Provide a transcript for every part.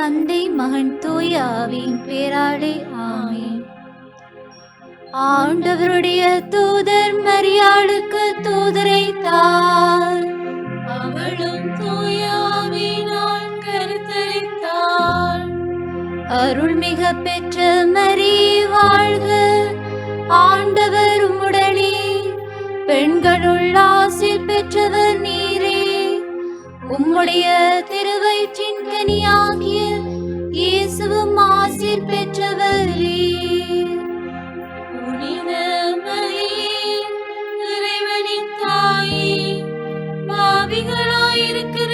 தந்தை மகன் தூயாவின் பேராளே ஆமே ஆண்டவருடைய தூதர் மரியாளுக்கு தூதரை தார் அவளும் தூயாவினால் கருத்தரித்தாள். அருள்மிக பெற்ற மரி வாழ்க. உம்முடைய திருவயிற்றின் கனியாகிய இயேசுவும் ஆசீர் பெற்றவரே. பாவிகளாயிருக்கிற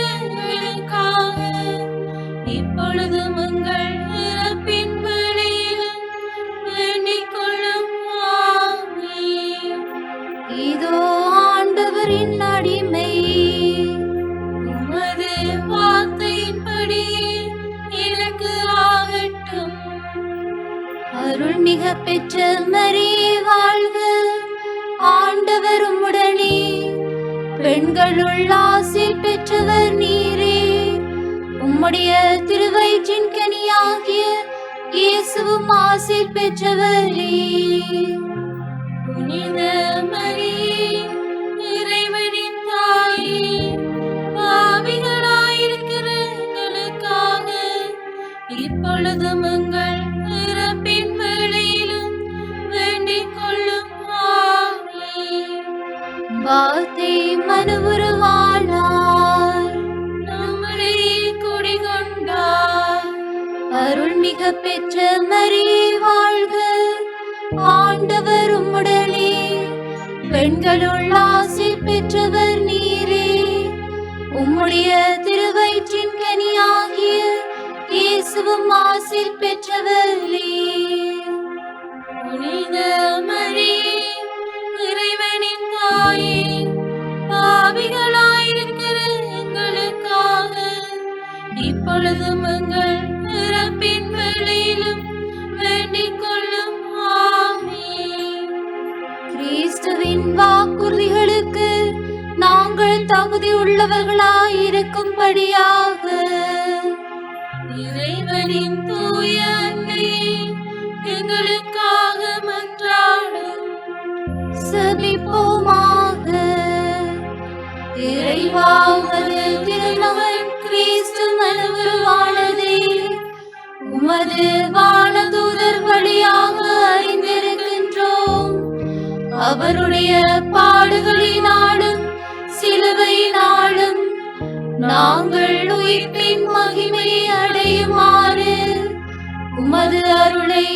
அருள்மிக பெற்ற மரியே வாழ்க. ஆண்டவரும் உடனே பெண்களுள் ஆசி பெற்றவர் நீரே. உம்முடைய திருவயிற்றின் கனியாகிய இயேசுவும் ஆசி பெற்றவரே. புனித மரியே மனுவுருவானார். நம்மளே குடிகொண்டார். அருள்மிக பெற்ற மரியே வாழ்க. ஆண்டவர் உம்முடனே பெண்களுள் ஆசி பெற்றவர் நீரே. உம்முடைய திருவயிற்றின் கனியாகிய இயேசுவும் ஆசிர் பெற்றவரே. புனித தகுதி உள்ளவர்களாயிருக்கும்படியாக. இறைவனின் தூய அன்னையே எங்களுக்காக மன்றாடும். சபிப்போமாக. இறைவாவது திருமகன் கிறிஸ்து மனவுருவானதே. உமது வானதூதர் வழியாக அறிந்திருக்கின்றோம். அவருடைய பாடுகளினாலும் சிலுவையினாலும் நாங்கள் உயிர்ப்பின் மகிமை அடையுமாறு. உமது அருளை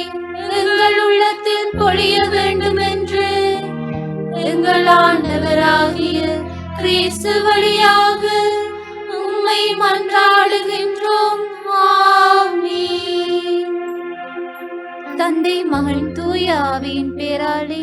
எங்கள் உள்ளத்தில் பொழிய வேண்டும் என்று எங்கள் ஆண்டவராகிய கிறிஸ்து வழியாக உம்மை மன்றாடுகின்றோம். தந்தை மகன் தூய ஆவியின் பேராலே